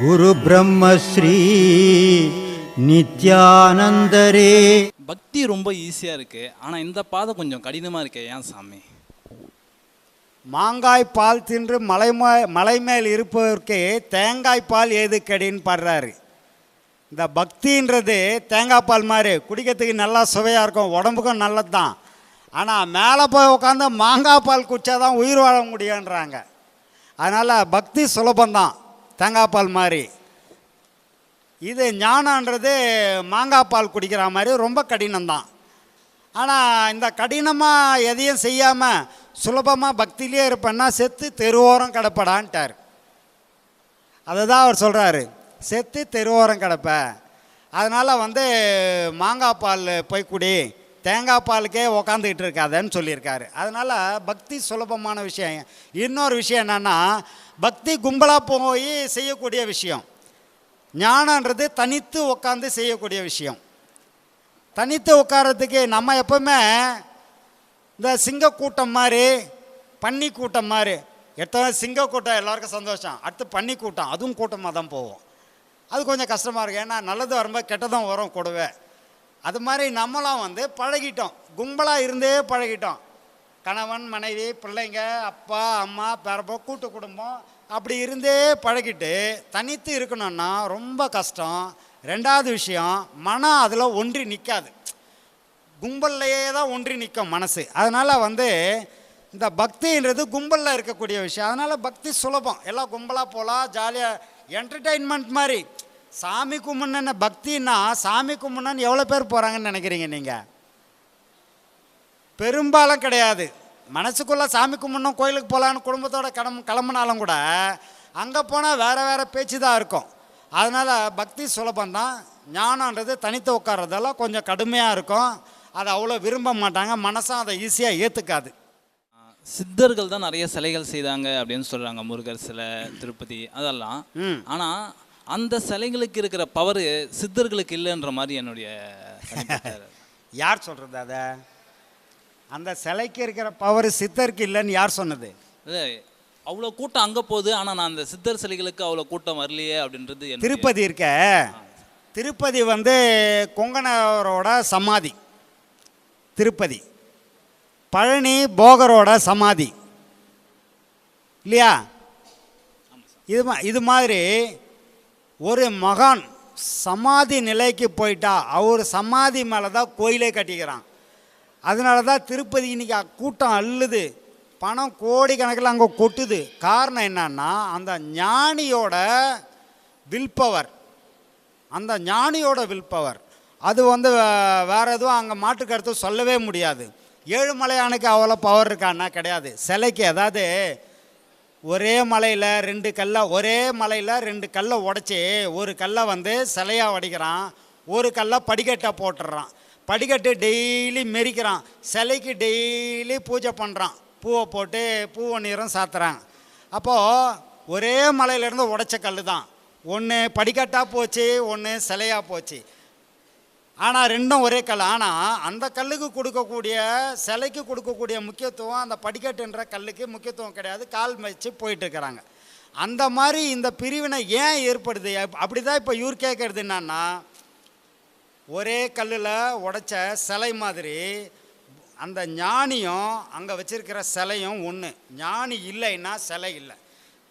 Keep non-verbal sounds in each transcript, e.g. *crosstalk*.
குரு பிரம்மஸ்ரீ நித்யானந்தரே. பக்தி ரொம்ப ஈஸியாக இருக்குது ஆனால் இந்த பாதை கொஞ்சம் கடினமாக இருக்கே ஏன் சாமி? மாங்காய் பால் தின்று மலை மே- மலை மேல் இருப்பவருக்கு தேங்காய் பால் ஏது கடின்னு பாடுறாரு. இந்த பக்தின்றது தேங்காய் பால் மாதிரி குடிக்கிறதுக்கு நல்லா சுவையாக இருக்கும் உடம்புக்கும் நல்லது தான் ஆனால் மேலே போய் உட்காந்து மாங்காய் பால் குடிச்சா தான் உயிர் வாழ முடியுன்றாங்க அதனால் பக்தி சுலபந்தான் தேங்காய் பால் மாதிரி. இது ஞானன்றது மாங்காய் பால் குடிக்கிற மாதிரி ரொம்ப கடினம்தான். ஆனால் இந்த கடினமாக எதையும் செய்யாமல் சுலபமாக பக்தியிலே இருப்பேன்னா செத்து தெருவோரம் கிடப்படான்ட்டார். அதை தான் அவர் சொல்கிறாரு செத்து தெருவோரம் கிடப்ப. அதனால் வந்து மாங்காய் பால் போய் குடி. தேங்காய் பாலுக்கே உக்காந்துக்கிட்டு இருக்காதன்னு சொல்லியிருக்காரு. அதனால் பக்தி சுலபமான விஷயம். இன்னொரு விஷயம் என்னென்னா பக்தி கும்பலாக போய் செய்யக்கூடிய விஷயம். ஞானன்றது தனித்து உட்காந்து செய்யக்கூடிய விஷயம். தனித்து உட்காரத்துக்கு நம்ம எப்போவுமே இந்த சிங்க கூட்டம் மாதிரி பன்னி கூட்டம் மாதிரி. எத்தனை சிங்க கூட்டம் எல்லாருக்கும் சந்தோஷம். அடுத்து பன்னி கூட்டம் அதுவும் கூட்டமாக தான் போவோம். அது கொஞ்சம் கஷ்டமாக இருக்கும். ஏன்னா நல்லது வரும்போது கெட்டதும் வரும் கூடவே. அது மாதிரி நம்மளாம் வந்து பழகிட்டோம். கும்பலாக இருந்தே பழகிட்டோம். கணவன் மனைவி பிள்ளைங்க அப்பா அம்மா பிறப்போ கூட்டு குடும்பம் அப்படி இருந்தே பழகிட்டு தனித்து இருக்கணும்னா ரொம்ப கஷ்டம். ரெண்டாவது விஷயம் மனம் அதில் ஒன்றி நிற்காது கும்பல்லையே தான் ஒன்றி நிற்கும் மனசு. அதனால் வந்து இந்த பக்தின்றது கும்பலில் இருக்கக்கூடிய விஷயம். அதனால் பக்தி சுலபம். எல்லாம் கும்பலாக போகலாம் ஜாலியாக என்டர்டெயின்மெண்ட் மாதிரி. சாமி கும்பிட்ன பக்தின்னா சாமி கும்பிட்னு எவ்வளோ பேர் போகிறாங்கன்னு நினைக்கிறீங்க நீங்கள் பெரும்பாலும் கிடையாது. மனசுக்குள்ளே சாமி கும்பிடணும் கோயிலுக்கு போகலான்னு குடும்பத்தோட கிளம்பு கிளம்புனாலும் கூட அங்கே போனால் வேறு வேறு பேச்சு தான் இருக்கும். அதனால் பக்தி சுலபந்தான் ஞானன்றது தனித்து உட்கார்றதெல்லாம் கொஞ்சம் கடுமையாக இருக்கும். அதை அவ்வளோ விரும்ப மாட்டாங்க. மனசும் அதை ஈஸியாக ஏற்றுக்காது சித்தர்கள் தான் நிறைய சிலைகள் செய்தாங்க அப்படின்னு சொல்கிறாங்க முருகர் சிலை திருப்பதி அதெல்லாம். ஆனால் அந்த சிலைகளுக்கு இருக்கிற பவர் சித்தர்களுக்கு இல்லைன்ற மாதிரி என்னுடைய *laughs* யார் சொல்கிறது அதை? அந்த சிலைக்கு இருக்கிற பவர் சித்தருக்கு இல்லைன்னு யார் சொன்னது? இல்ல, அவ்வளோ கூட்டம் அங்கே போகுது ஆனால் நான் அந்த சித்தர் சிலைகளுக்கு அவ்வளோ கூட்டம் வரலையே அப்படின்றது திருப்பதி இருக்க? திருப்பதி வந்து கொங்கணவரோட சமாதி. திருப்பதி. பழனி போகரோட சமாதி. இல்லையா? இது இது மாதிரி ஒரு மகான் சமாதி நிலைக்கு போயிட்டா அவர் சமாதி மேலே தான் கோயிலே கட்டிக்கிறான். அதனால தான் திருப்பதி இன்றைக்கி கூட்டம் அள்ளுது. பணம் கோடிக்கணக்கில் அங்கே கொட்டுது. காரணம் என்னன்னா அந்த ஞானியோட வில்பவர் அந்த ஞானியோட வில்பவர் அது வந்து வேறு வேற எதுவும் அங்கே மாற்று கருத்து சொல்லவே முடியாது. ஏழுமலையானுக்கு அவ்வளோ பவர் இருக்கான்னா கிடையாது. சிலைக்கு ஏதாவது ஒரே மலையில் ரெண்டு கல்லை ஒரே மலையில் ரெண்டு கல்லை உடச்சி ஒரு கல்லை வந்து சிலையாக வடிக்கிறான். ஒரு கல்லை படிக்கட்டாக போட்டுடுறான் படிக்கட்டு டெய்லி மெரிக்கிறான். சிலைக்கு டெய்லி பூஜை பண்ணுறான் பூவை போட்டு பூவை நீரும் சாத்துறாங்க அப்போது ஒரே மலையிலேருந்து உடச்ச கல் தான் ஒன்று படிக்கட்டாக போச்சு ஒன்று சிலையாக போச்சு. ஆனால் ரெண்டும் ஒரே கல். ஆனால் அந்த கல்லுக்கு கொடுக்கக்கூடிய சிலைக்கு கொடுக்கக்கூடிய முக்கியத்துவம் அந்த படிக்கட்டுன்ற கல்லுக்கு முக்கியத்துவம் கிடையாது. கால் வச்சு போயிட்டுருக்கிறாங்க அந்த மாதிரி இந்த பிரிவினை ஏன் ஏற்படுது? அப்படி தான் இப்போ இவர் கேட்குறது என்னன்னா ஒரே கல்லில் உடைச்ச சிலை மாதிரி அந்த ஞானியும் அங்கே வச்சிருக்கிற சிலையும் ஒன்று ஞானி இல்லைன்னா சிலை இல்லை.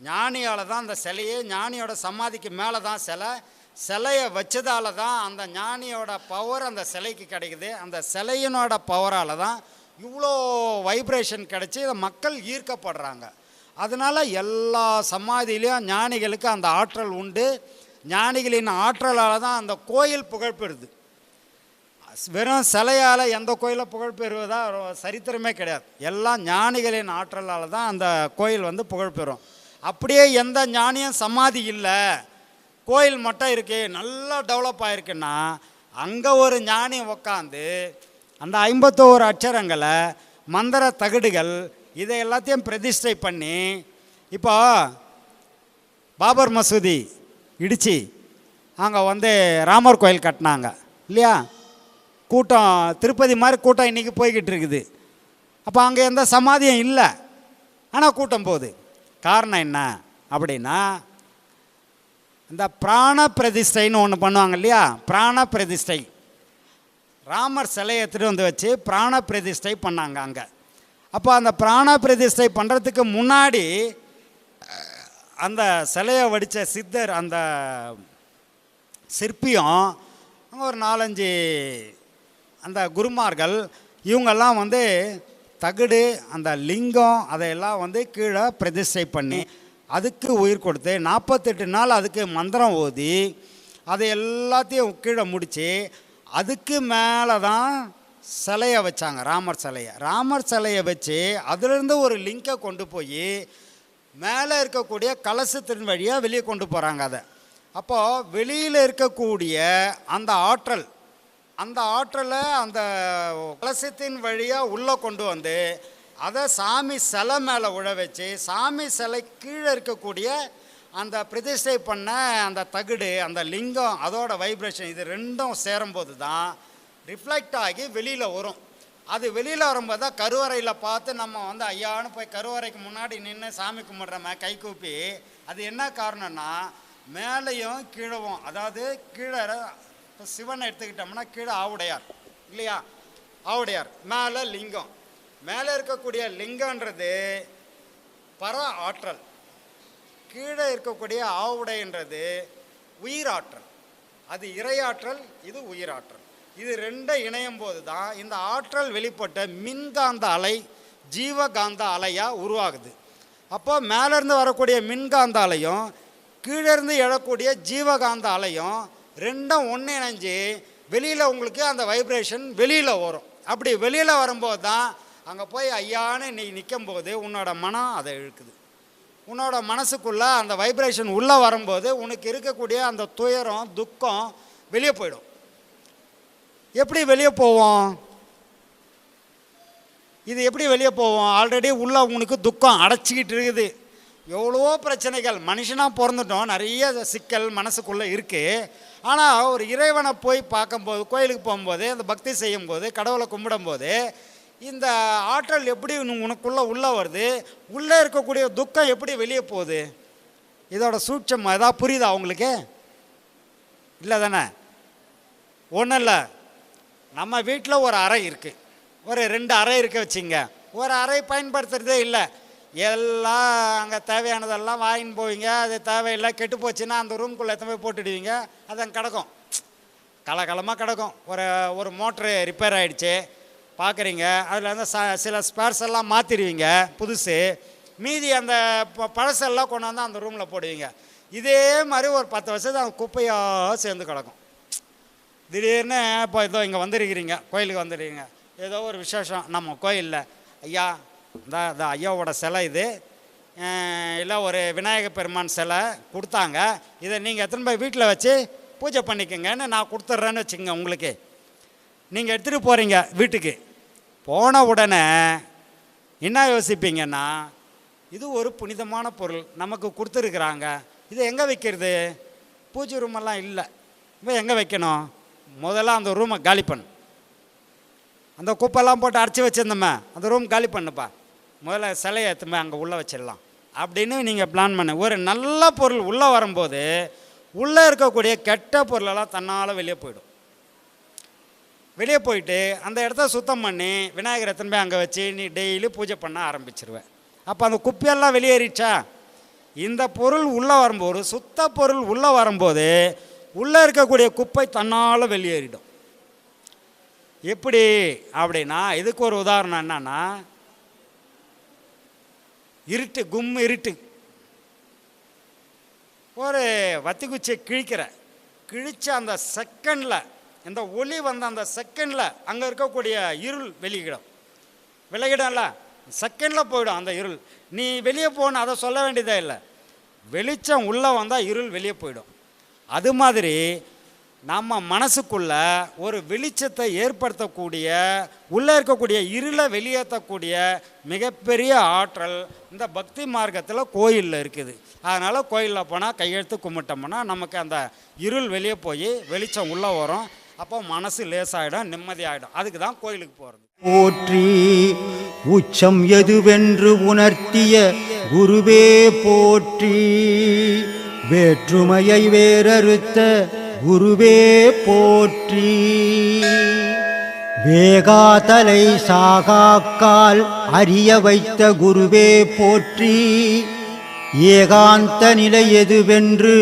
ஞானியால் தான் அந்த சிலையே ஞானியோட சமாதிக்கு மேலே தான் சிலை சிலையை வச்சதால தான் அந்த ஞானியோட பவர் அந்த சிலைக்கு கிடைக்குது. அந்த சிலையினோட பவரால் தான் இவ்வளோ வைப்ரேஷன் கிடைச்சி இதை மக்கள் ஈர்க்கப்படுறாங்க. அதனால் எல்லா சமாதியிலையும் ஞானிகளுக்கு அந்த ஆற்றல் உண்டு. ஞானிகளின் ஆற்றலால் தான் அந்த கோயில் புகழ்பெறுது. வெறும் சிலையால் எந்த கோயிலை புகழ் பெறுவதா சரித்திரமே கிடையாது. எல்லாம் ஞானிகளின் ஆற்றலால் தான் அந்த கோயில் வந்து புகழ் பெறும் அப்படியே எந்த ஞானியும் சமாதி இல்லை. கோயில் மட்டும் இருக்குது நல்லா டெவலப் ஆயிருக்குன்னா அங்கே ஒரு ஞானி உக்காந்து அந்த ஐம்பத்தோரு அட்சரங்களை மந்திர தகடுகள் இதை எல்லாத்தையும் பிரதிஷ்டை பண்ணி இப்போ பாபர் மசூதி இடித்து அங்கே வந்து ராமர் கோயில் கட்டினாங்க இல்லையா? கூட்டம் திருப்பதி மாதிரி கூட்டம் இன்றைக்கி போய்கிட்டு இருக்குது. அப்போ அங்கே எந்த சமாதியும் இல்லை. ஆனால் கூட்டம் போகுது. காரணம் என்ன அப்படின்னா இந்த பிராண பிரதிஷ்டைன்னு ஒன்று பண்ணுவாங்க இல்லையா? பிராண பிரதிஷ்டை ராமர் சிலையை எடுத்துகிட்டு வந்து வச்சு பிராண பிரதிஷ்டை பண்ணாங்க அங்கே. அப்போ அந்த பிராண பிரதிஷ்டை பண்ணுறதுக்கு முன்னாடி அந்த சிலையை வடித்த சித்தர் அந்த சிற்பியும் அங்கே ஒரு நாலஞ்சு அந்த குருமார்கள் இவங்கெல்லாம் வந்து தகடு அந்த லிங்கம் அதையெல்லாம் வந்து கீழே பிரதிஷ்டை பண்ணி அதுக்கு உயிர் கொடுத்து நாற்பத்தெட்டு நாள் அதுக்கு மந்திரம் ஓதி அதை எல்லாத்தையும் கீழே முடித்து அதுக்கு மேலே தான் சிலையை வச்சாங்க ராமர் சிலையை. ராமர் சிலையை வச்சு அதுலேருந்து ஒரு லிங்கை கொண்டு போய் மேலே இருக்கக்கூடிய கலசத்தின் வழியாக வெளியே கொண்டு போகிறாங்க அதை. அப்போது வெளியில் இருக்கக்கூடிய அந்த ஆற்றல் அந்த ஆற்றலை அந்த கலசத்தின் வழியாக உள்ளே கொண்டு வந்து அதை சாமி சிலை மேலே உழ வச்சு சாமி சிலை கீழே இருக்கக்கூடிய அந்த பிரதிஷ்டை பண்ண அந்த தகுடு அந்த லிங்கம் அதோட வைப்ரேஷன் இது ரெண்டும் சேரும்போது தான் ரிஃப்ளெக்ட் ஆகி வெளியில் வரும். அது வெளியில் வரும்போது தான் கருவறையில் பார்த்து நம்ம வந்து ஐயான்னு போய் கருவறைக்கு முன்னாடி நின்று சாமி கும்பிட்றோமே கை கூப்பி அது என்ன காரணம்னா மேலேயும் கீழவும் அதாவது கீழே இப்போ சிவனை எடுத்துக்கிட்டோம்னா கீழே ஆவுடையார் இல்லையா? ஆவுடையார் மேலே லிங்கம். மேலே இருக்கக்கூடிய லிங்கன்றது பர ஆற்றல். கீழே இருக்கக்கூடிய ஆவுடைன்றது உயிராற்றல் அது இறையாற்றல் இது உயிராற்றல் இது ரெண்டும் இணையும் போது தான் இந்த ஆற்றல் வெளிப்பட்ட மின்காந்த அலை ஜீவகாந்த அலையாக உருவாகுது. அப்போ மேலேருந்து வரக்கூடிய மின்காந்த அலையும் கீழேருந்து எழக்கூடிய ஜீவகாந்த அலையும் ரெண்டும் ஒன்று இணைஞ்சு வெளியில் உங்களுக்கு அந்த வைப்ரேஷன் வெளியில் வரும். அப்படி வெளியில் வரும்போது தான் அங்கே போய் ஐயான்னு நீ நிற்கும் போது உன்னோட மனம் அதை இழுக்குது. உன்னோட மனசுக்குள்ளே அந்த வைப்ரேஷன் உள்ளே வரும்போது உனக்கு இருக்கக்கூடிய அந்த துயரம் துக்கம் வெளியே போயிடும். எப்படி வெளியே போவோம்? இது எப்படி வெளியே போவோம்? ஆல்ரெடி உள்ளே உனக்கு துக்கம் அடைச்சிக்கிட்டு இருக்குது. எவ்வளவோ பிரச்சனைகள். மனுஷனாக பிறந்துட்டோம். நிறைய சிக்கல் மனசுக்குள்ளே இருக்குது ஆனால் ஒரு இறைவனை போய் பார்க்கும்போது கோயிலுக்கு போகும்போது அந்த பக்தி செய்யும்போது கடவுளை கும்பிடும்போது இந்த ஆற்றல் எப்படி உனக்குள்ளே உள்ளே வருது? உள்ளே இருக்கக்கூடிய துக்கம் எப்படி வெளியே போகுது? இதோட சூட்சம் ஏதாவது புரியுதா உங்களுக்கு? இல்லை தானே? ஒன்றும் இல்லை. நம்ம வீட்டில் ஒரு அறை இருக்குது ஒரு ரெண்டு அறை இருக்க வச்சுங்க. ஒரு அறை பயன்படுத்துகிறதே இல்லை. எல்லாம் அங்கே தேவையானதெல்லாம் வாங்கின்னு போவீங்க. அது தேவையில்லை. கெட்டு போச்சுன்னா அந்த ரூம்குள்ளே எத்தனை போய் போட்டுடுவீங்க? அது அங்கே கிடக்கும். கலகலமாக கிடக்கும். ஒரு ஒரு மோட்ரு ரிப்பேர் ஆகிடுச்சு பார்க்குறீங்க. அதில் வந்து ச சில ஸ்பேர்ஸ் எல்லாம் மாற்றிடுவீங்க புதுசு. மீதி அந்த ப- பழசெல்லாம் கொண்டு வந்து அந்த ரூமில் போடுவீங்க. இதே மாதிரி ஒரு பத்து வருஷத்துக்கு அந்த குப்பையாக சேர்ந்து கிடக்கும். திடீர்னு இப்போ ஏதோ இங்கே வந்திருக்கிறீங்க கோயிலுக்கு வந்துருக்கீங்க ஏதோ ஒரு விசேஷம் நம்ம கோயிலில். ஐயா இந்த இந்த ஐயாவோட சிலை இது. இல்லை ஒரு விநாயகர் பெருமான் சிலை கொடுத்தாங்க. இதை நீங்கள் எத்தனை போய் வீட்டில் வச்சு பூஜை பண்ணிக்கோங்கன்னு நான் கொடுத்துட்றேன்னு வச்சுக்கோங்க உங்களுக்கு. நீங்கள் எடுத்துகிட்டு போகிறீங்க வீட்டுக்கு. போன உடனே என்ன யோசிப்பீங்கன்னா இது ஒரு புனிதமான பொருள் நமக்கு கொடுத்துருக்குறாங்க. இது எங்கே வைக்கிறது? பூஜை ரூமெல்லாம் இல்லை. இப்போ எங்கே வைக்கணும்? முதல்ல அந்த ரூமை காலி பண்ணு. அந்த குப்பெல்லாம் போட்டு அடைச்சி வச்சிருந்தோமே அந்த ரூம் காலி பண்ணுப்பா. முதல்ல சிலையை எடுத்துமே அங்கே உள்ளே வச்சிடலாம். அப்படின்னு நீங்கள் பிளான் பண்ண. ஒரு நல்ல பொருள் உள்ளே வரும்போது உள்ளே இருக்கக்கூடிய கெட்ட பொருளெல்லாம் தன்னால் வெளியே போயிடும். வெளியே போயிட்டு அந்த இடத்த சுத்தம் பண்ணி விநாயகர் எத்தனை அங்கே வச்சு நீ டெய்லி பூஜை பண்ண ஆரம்பிச்சிருவேன். அப்போ அந்த குப்பையெல்லாம் வெளியேறிச்சா இந்த பொருள் உள்ளே வரும்போது சுத்த பொருள் உள்ளே வரும்போது உள்ளே இருக்கக்கூடிய குப்பை தன்னால் வெளியேறிடும். எப்படி? அப்படின்னா இதுக்கு ஒரு உதாரணம் என்னன்னா இருட்டு கும் இருட்டு. ஒரு வத்தி குச்சியை கிழிக்கிற கிழிச்ச அந்த செகண்டில் இந்த ஒளி வந்த அந்த செகண்டில் அங்கே இருக்கக்கூடிய இருள் வெளியிடும். விலகிடும்ல? செகண்டில் போயிடும் அந்த இருள். நீ வெளியே போகணும் அதை சொல்ல வேண்டியதே இல்லை. வெளிச்சம் உள்ளே வந்தால் இருள் வெளியே போயிடும். அது மாதிரி நம்ம மனசுக்குள்ள ஒரு வெளிச்சத்தை ஏற்படுத்தக்கூடிய உள்ளே இருக்கக்கூடிய இருளை வெளியேற்றக்கூடிய மிகப்பெரிய ஆற்றல் இந்த பக்தி மார்க்கத்தில் கோயிலில் இருக்குது. அதனால் கோயிலில் போனால் கையெழுத்து கும்பிட்டோம்னா நமக்கு அந்த இருள் வெளியே போய் வெளிச்சம் உள்ளே வரும். அப்போ மனசு லேசாயிடும் நிம்மதியாயிடும். அதுக்கு தான் கோயிலுக்கு போகிறது போற்றி உச்சம் எதுவென்று உணர்த்திய குருவே போற்றி. வேற்றுமையை வேறறுத்த குருவே போற்றி. வேகாதலை சாகாக்கால் அறிய வைத்த குருவே போற்றி. ஏகாந்த நிலை எதுவென்று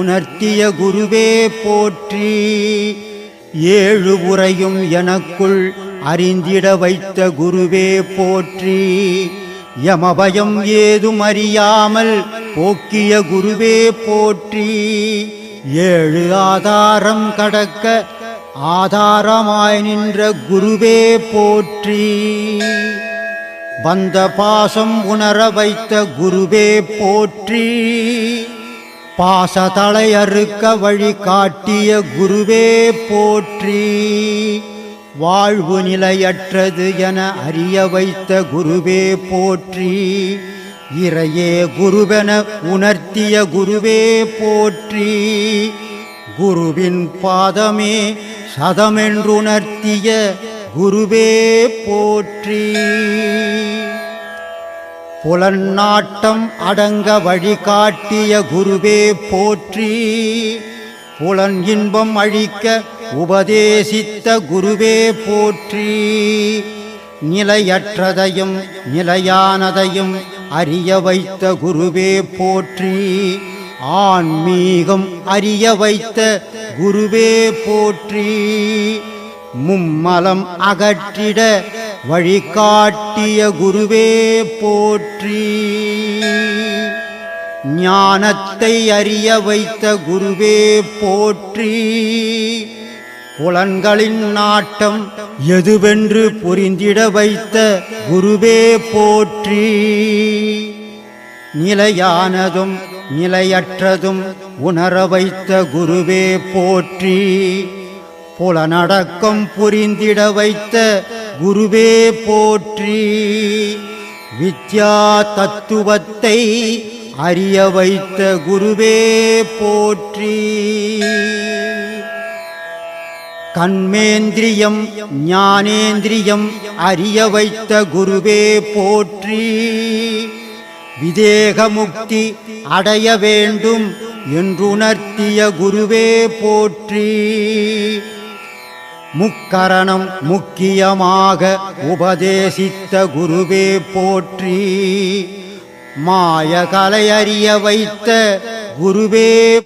உணர்த்திய குருவே போற்றி. ஏழு உரையும் எனக்குள் அறிந்திட வைத்த குருவே போற்றி. யமபயம் ஏதும் அறியாமல் போக்கிய குருவே போற்றி. ஏழு ஆதாரம் கடக்க ஆதாரமாய் நின்ற குருவே போற்றி. வந்த பாசம் உணர வைத்த குருவே போற்றி. பாசதலை அறுக்க வழி காட்டிய குருவே போற்றி. வாழ்வு நிலையற்றது என அறிய வைத்த குருவே போற்றி. இறையே குருவென உணர்த்திய குருவே போற்றி. குருவின் பாதமே சதமென்றுணர்த்திய குருவே போற்றி. புலன்னாட்டம் அடங்க வழிகாட்டிய குருவே போற்றி. புலன் இன்பம் அழிக்க உபதேசித்த குருவே போற்றி. நிலையற்றதையும் நிலையானதையும் அறிய வைத்த குருவே போற்றி. ஆன்மீகம் அறிய வைத்த குருவே போற்றி. மும்மலம் அகற்றிட வழிகாட்டிய குருவே போற்றி. ஞானத்தை அறிய வைத்த குருவே போற்றி. புலன்களின் நாட்டம் எதுவென்று புரிந்திட வைத்த குருவே போற்றி. நிலையானதும் நிலையற்றதும் உணர வைத்த குருவே போற்றி. புலனடக்கம் புரிந்திட வைத்த குருவே போற்றி வித்யா தத்துவத்தை அறிய வைத்த குருவே போற்றி. கண்மேந்திரியம் ஞானேந்திரியம் அறிய வைத்த குருவே போற்றி. விதேக முக்தி அடைய வேண்டும் என்றுணர்த்திய குருவே போற்றி. முக்கரணம் முக்கியமாக உபதேசித்த குருவே போற்றி. மாய கலையறிய வைத்த குருவே